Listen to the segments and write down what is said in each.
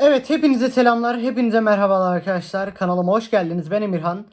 Evet hepinize selamlar, hepinize merhabalar arkadaşlar. Kanalıma hoş geldiniz. Ben Emirhan.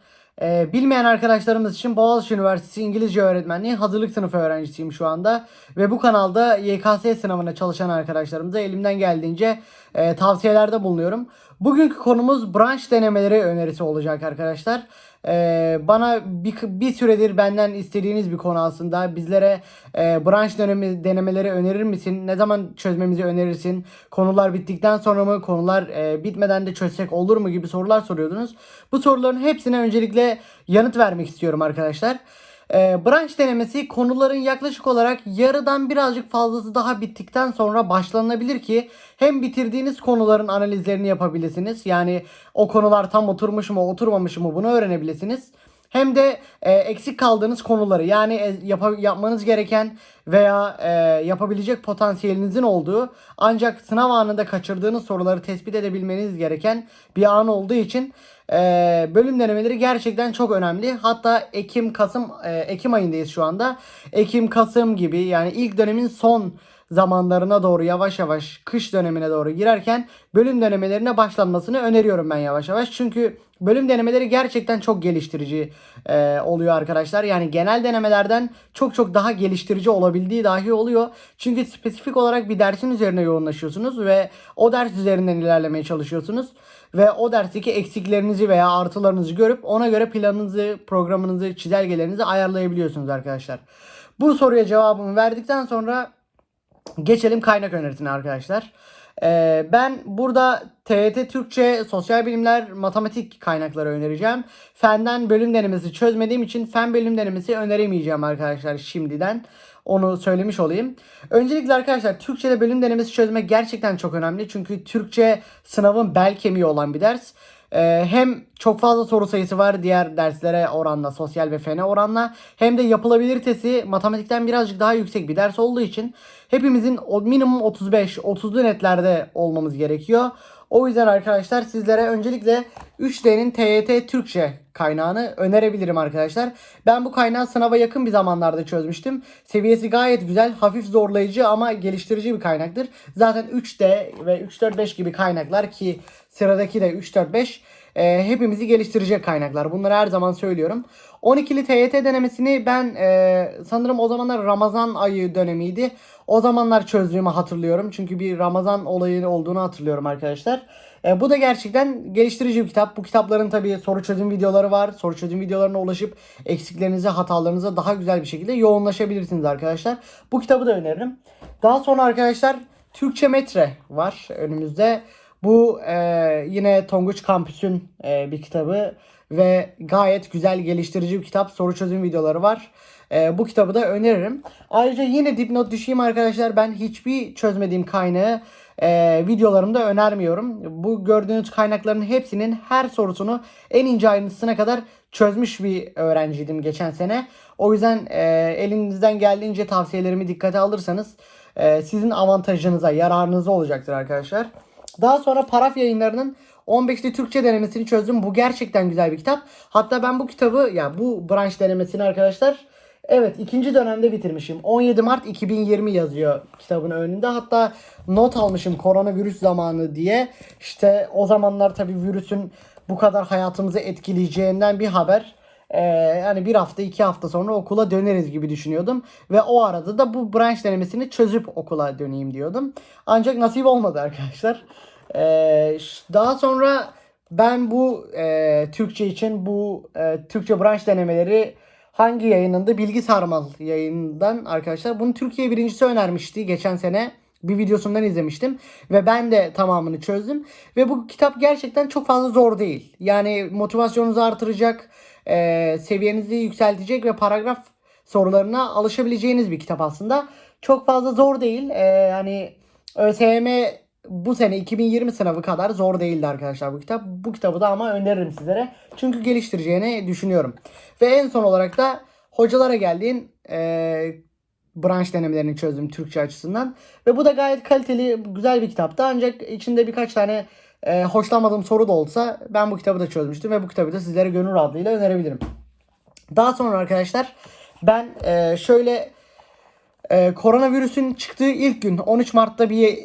Ee, bilmeyen arkadaşlarımız için Boğaziçi Üniversitesi İngilizce Öğretmenliği hazırlık sınıfı öğrencisiyim şu anda. Ve bu kanalda YKS sınavına çalışan arkadaşlarımıza elimden geldiğince e, tavsiyelerde bulunuyorum. Bugünkü konumuz branş denemeleri önerisi olacak arkadaşlar. Ee, bana bir, bir süredir benden istediğiniz bir konu aslında. Bizlere e, branş dönemi, denemeleri önerir misin? Ne zaman çözmemizi önerirsin? Konular bittikten sonra mı? Konular e, bitmeden de çözsek olur mu? gibi sorular soruyordunuz. Bu soruların hepsine öncelikle yanıt vermek istiyorum arkadaşlar. E, branş denemesi konuların yaklaşık olarak yarıdan birazcık fazlası daha bittikten sonra başlanabilir ki hem bitirdiğiniz konuların analizlerini yapabilirsiniz. Yani o konular tam oturmuş mu oturmamış mı bunu öğrenebilirsiniz. Hem de e, eksik kaldığınız konuları yani e, yapa- yapmanız gereken veya e, yapabilecek potansiyelinizin olduğu ancak sınav anında kaçırdığınız soruları tespit edebilmeniz gereken bir an olduğu için e, bölüm denemeleri gerçekten çok önemli. Hatta Ekim, Kasım, e, Ekim ayındayız şu anda. Ekim, Kasım gibi yani ilk dönemin son zamanlarına doğru yavaş yavaş kış dönemine doğru girerken bölüm denemelerine başlanmasını öneriyorum ben yavaş yavaş. Çünkü bölüm denemeleri gerçekten çok geliştirici e, oluyor arkadaşlar. Yani genel denemelerden çok çok daha geliştirici olabildiği dahi oluyor. Çünkü spesifik olarak bir dersin üzerine yoğunlaşıyorsunuz ve o ders üzerinden ilerlemeye çalışıyorsunuz. Ve o dersteki eksiklerinizi veya artılarınızı görüp ona göre planınızı, programınızı, çizelgelerinizi ayarlayabiliyorsunuz arkadaşlar. Bu soruya cevabımı verdikten sonra Geçelim kaynak önerisine arkadaşlar. Ee, ben burada TYT Türkçe, sosyal bilimler, matematik kaynakları önereceğim. Fenden bölüm denemesi çözmediğim için fen bölüm denemesi öneremeyeceğim arkadaşlar şimdiden. Onu söylemiş olayım. Öncelikle arkadaşlar Türkçe'de bölüm denemesi çözmek gerçekten çok önemli. Çünkü Türkçe sınavın bel kemiği olan bir ders. Ee, hem çok fazla soru sayısı var diğer derslere oranla, sosyal ve fene oranla. Hem de yapılabilitesi matematikten birazcık daha yüksek bir ders olduğu için hepimizin minimum 35, 30'lu netlerde olmamız gerekiyor. O yüzden arkadaşlar sizlere öncelikle 3D'nin TYT Türkçe kaynağını önerebilirim arkadaşlar. Ben bu kaynağı sınava yakın bir zamanlarda çözmüştüm. Seviyesi gayet güzel, hafif zorlayıcı ama geliştirici bir kaynaktır. Zaten 3D ve 3-4-5 gibi kaynaklar ki sıradaki de 3-4-5 e, hepimizi geliştirecek kaynaklar. Bunları her zaman söylüyorum. 12'li TYT denemesini ben e, sanırım o zamanlar Ramazan ayı dönemiydi. O zamanlar çözdüğümü hatırlıyorum. Çünkü bir Ramazan olayı olduğunu hatırlıyorum arkadaşlar. E, bu da gerçekten geliştirici bir kitap. Bu kitapların tabii soru çözüm videoları var. Soru çözüm videolarına ulaşıp eksiklerinize, hatalarınıza daha güzel bir şekilde yoğunlaşabilirsiniz arkadaşlar. Bu kitabı da öneririm. Daha sonra arkadaşlar Türkçe Metre var önümüzde. Bu e, yine Tonguç Kampüs'ün e, bir kitabı ve gayet güzel geliştirici bir kitap. Soru çözüm videoları var. E, bu kitabı da öneririm. Ayrıca yine dipnot düşeyim arkadaşlar. Ben hiçbir çözmediğim kaynağı e, videolarımda önermiyorum. Bu gördüğünüz kaynakların hepsinin her sorusunu en ince ayrıntısına kadar çözmüş bir öğrenciydim geçen sene. O yüzden e, elinizden geldiğince tavsiyelerimi dikkate alırsanız e, sizin avantajınıza, yararınıza olacaktır arkadaşlar. Daha sonra Paraf yayınlarının 15'li Türkçe denemesini çözdüm. Bu gerçekten güzel bir kitap. Hatta ben bu kitabı ya bu branş denemesini arkadaşlar evet ikinci dönemde bitirmişim. 17 Mart 2020 yazıyor kitabın önünde. Hatta not almışım koronavirüs zamanı diye. İşte o zamanlar tabii virüsün bu kadar hayatımızı etkileyeceğinden bir haber. Ee, yani bir hafta iki hafta sonra okula döneriz gibi düşünüyordum. Ve o arada da bu branş denemesini çözüp okula döneyim diyordum. Ancak nasip olmadı arkadaşlar. Ee, daha sonra ben bu e, Türkçe için bu e, Türkçe branş denemeleri hangi yayınında? Bilgi Sarmal yayından arkadaşlar. Bunu Türkiye birincisi önermişti geçen sene. Bir videosundan izlemiştim ve ben de tamamını çözdüm ve bu kitap gerçekten çok fazla zor değil. Yani motivasyonunuzu artıracak, e, seviyenizi yükseltecek ve paragraf sorularına alışabileceğiniz bir kitap aslında. Çok fazla zor değil. E, hani ÖSYM bu sene 2020 sınavı kadar zor değildi arkadaşlar bu kitap. Bu kitabı da ama öneririm sizlere. Çünkü geliştireceğini düşünüyorum. Ve en son olarak da hocalara geldiğin e, branş denemelerini çözdüm Türkçe açısından. Ve bu da gayet kaliteli, güzel bir kitaptı. Ancak içinde birkaç tane e, hoşlanmadığım soru da olsa ben bu kitabı da çözmüştüm. Ve bu kitabı da sizlere gönül rahatlığıyla önerebilirim. Daha sonra arkadaşlar ben e, şöyle e, koronavirüsün çıktığı ilk gün 13 Mart'ta bir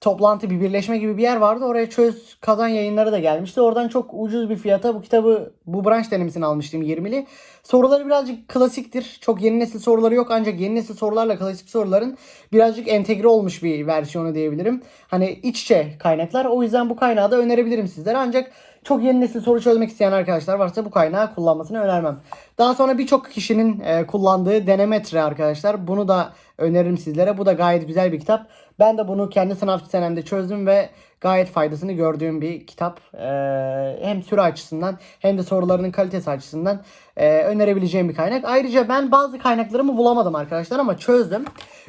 toplantı bir birleşme gibi bir yer vardı. Oraya çöz kazan yayınları da gelmişti. Oradan çok ucuz bir fiyata bu kitabı bu branş denemesini almıştım 20'li. Soruları birazcık klasiktir. Çok yeni nesil soruları yok ancak yeni nesil sorularla klasik soruların birazcık entegre olmuş bir versiyonu diyebilirim. Hani iç içe kaynaklar. O yüzden bu kaynağı da önerebilirim sizlere. Ancak çok yeni nesil soru çözmek isteyen arkadaşlar varsa bu kaynağı kullanmasını önermem. Daha sonra birçok kişinin e, kullandığı denemetre arkadaşlar. Bunu da öneririm sizlere. Bu da gayet güzel bir kitap. Ben de bunu kendi sınav senemde çözdüm ve gayet faydasını gördüğüm bir kitap. E, hem süre açısından hem de sorularının kalitesi açısından e, önerebileceğim bir kaynak. Ayrıca ben bazı kaynaklarımı bulamadım arkadaşlar ama çözdüm.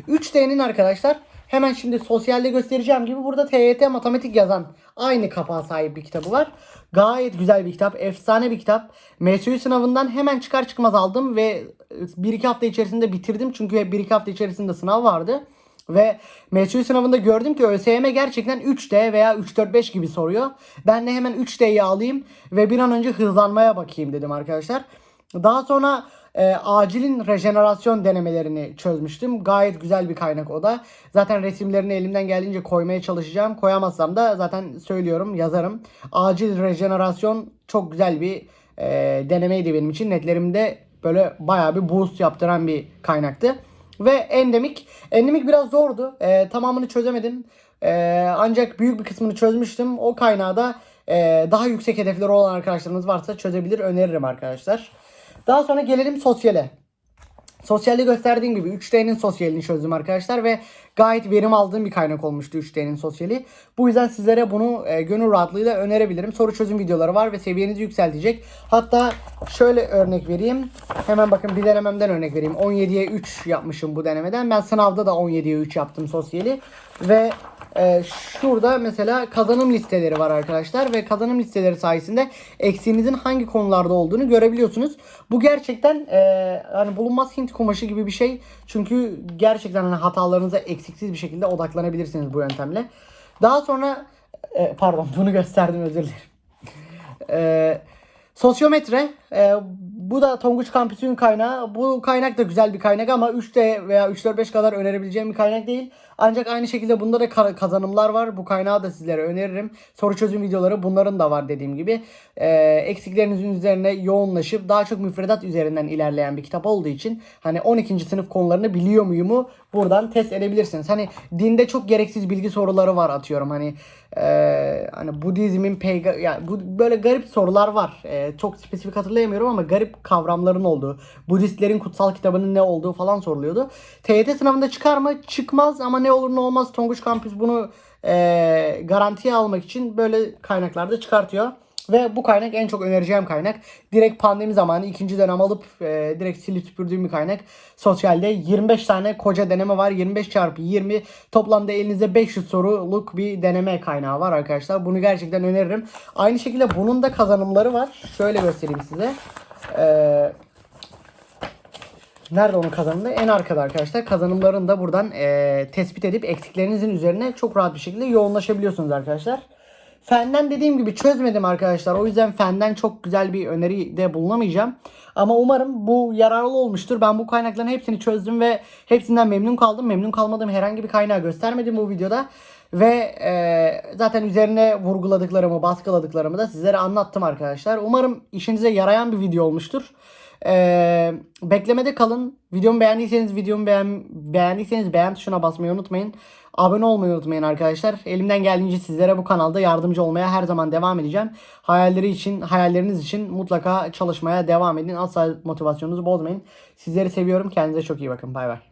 3D'nin arkadaşlar Hemen şimdi sosyalde göstereceğim gibi burada TYT matematik yazan aynı kapağa sahip bir kitabı var. Gayet güzel bir kitap. Efsane bir kitap. MSU sınavından hemen çıkar çıkmaz aldım ve 1-2 hafta içerisinde bitirdim. Çünkü 1-2 hafta içerisinde sınav vardı. Ve MSU sınavında gördüm ki ÖSYM gerçekten 3D veya 3-4-5 gibi soruyor. Ben de hemen 3D'yi alayım ve bir an önce hızlanmaya bakayım dedim arkadaşlar. Daha sonra e, acilin rejenerasyon denemelerini çözmüştüm. Gayet güzel bir kaynak o da. Zaten resimlerini elimden geldiğince koymaya çalışacağım. Koyamazsam da zaten söylüyorum yazarım. Acil rejenerasyon çok güzel bir e, denemeydi benim için. Netlerimde böyle bayağı bir boost yaptıran bir kaynaktı. Ve endemik. Endemik biraz zordu. E, tamamını çözemedim. E, ancak büyük bir kısmını çözmüştüm. O kaynağı da e, daha yüksek hedefleri olan arkadaşlarımız varsa çözebilir öneririm arkadaşlar. Daha sonra gelelim sosyale. Sosyalde gösterdiğim gibi 3D'nin sosyalini çözdüm arkadaşlar ve gayet verim aldığım bir kaynak olmuştu 3D'nin sosyali. Bu yüzden sizlere bunu e, gönül rahatlığıyla önerebilirim. Soru çözüm videoları var ve seviyenizi yükseltecek. Hatta şöyle örnek vereyim. Hemen bakın bir denememden örnek vereyim. 17'ye 3 yapmışım bu denemeden. Ben sınavda da 17'ye 3 yaptım sosyali. Ve e, şurada mesela kazanım listeleri var arkadaşlar ve kazanım listeleri sayesinde eksiğinizin hangi konularda olduğunu görebiliyorsunuz. Bu gerçekten e, hani bulunmaz Hint kumaşı gibi bir şey. Çünkü gerçekten hani hatalarınıza eksiksiz bir şekilde odaklanabilirsiniz bu yöntemle. Daha sonra e, pardon bunu gösterdim özür dilerim. E, Sosyometre. E, bu da Tonguç Kampüsü'nün kaynağı. Bu kaynak da güzel bir kaynak ama 3D veya 3-4-5 kadar önerebileceğim bir kaynak değil. Ancak aynı şekilde bunda da kazanımlar var. Bu kaynağı da sizlere öneririm. Soru çözüm videoları bunların da var dediğim gibi. E, eksiklerinizin üzerine yoğunlaşıp daha çok müfredat üzerinden ilerleyen bir kitap olduğu için hani 12. sınıf konularını biliyor muyumu buradan test edebilirsiniz. Hani dinde çok gereksiz bilgi soruları var atıyorum. Hani e, hani Budizmin peyga yani bu böyle garip sorular var. E, çok spesifik hatırlayamıyorum ama garip kavramların olduğu, Budistlerin kutsal kitabının ne olduğu falan soruluyordu. TYT sınavında çıkar mı? Çıkmaz ama ne olur ne olmaz Tonguç Kampüs bunu e, garantiye almak için böyle kaynaklarda çıkartıyor. Ve bu kaynak en çok önereceğim kaynak. Direkt pandemi zamanı ikinci dönem alıp e, direkt silip süpürdüğüm bir kaynak. Sosyalde 25 tane koca deneme var. 25 çarpı 20 toplamda elinizde 500 soruluk bir deneme kaynağı var arkadaşlar. Bunu gerçekten öneririm. Aynı şekilde bunun da kazanımları var. Şöyle göstereyim size. Eee Nerede onun kazanımı? En arkada arkadaşlar. Kazanımlarını da buradan e, tespit edip eksiklerinizin üzerine çok rahat bir şekilde yoğunlaşabiliyorsunuz arkadaşlar. Fenden dediğim gibi çözmedim arkadaşlar. O yüzden fenden çok güzel bir öneri de bulunamayacağım. Ama umarım bu yararlı olmuştur. Ben bu kaynakların hepsini çözdüm ve hepsinden memnun kaldım. Memnun kalmadığım herhangi bir kaynağı göstermedim bu videoda. Ve e, zaten üzerine vurguladıklarımı, baskıladıklarımı da sizlere anlattım arkadaşlar. Umarım işinize yarayan bir video olmuştur. Ee, beklemede kalın. Videomu beğendiyseniz videomu beğen beğendiyseniz beğen tuşuna basmayı unutmayın. Abone olmayı unutmayın arkadaşlar. Elimden geldiğince sizlere bu kanalda yardımcı olmaya her zaman devam edeceğim. Hayalleri için, hayalleriniz için mutlaka çalışmaya devam edin. Asla motivasyonunuzu bozmayın. Sizleri seviyorum. Kendinize çok iyi bakın. Bay bay.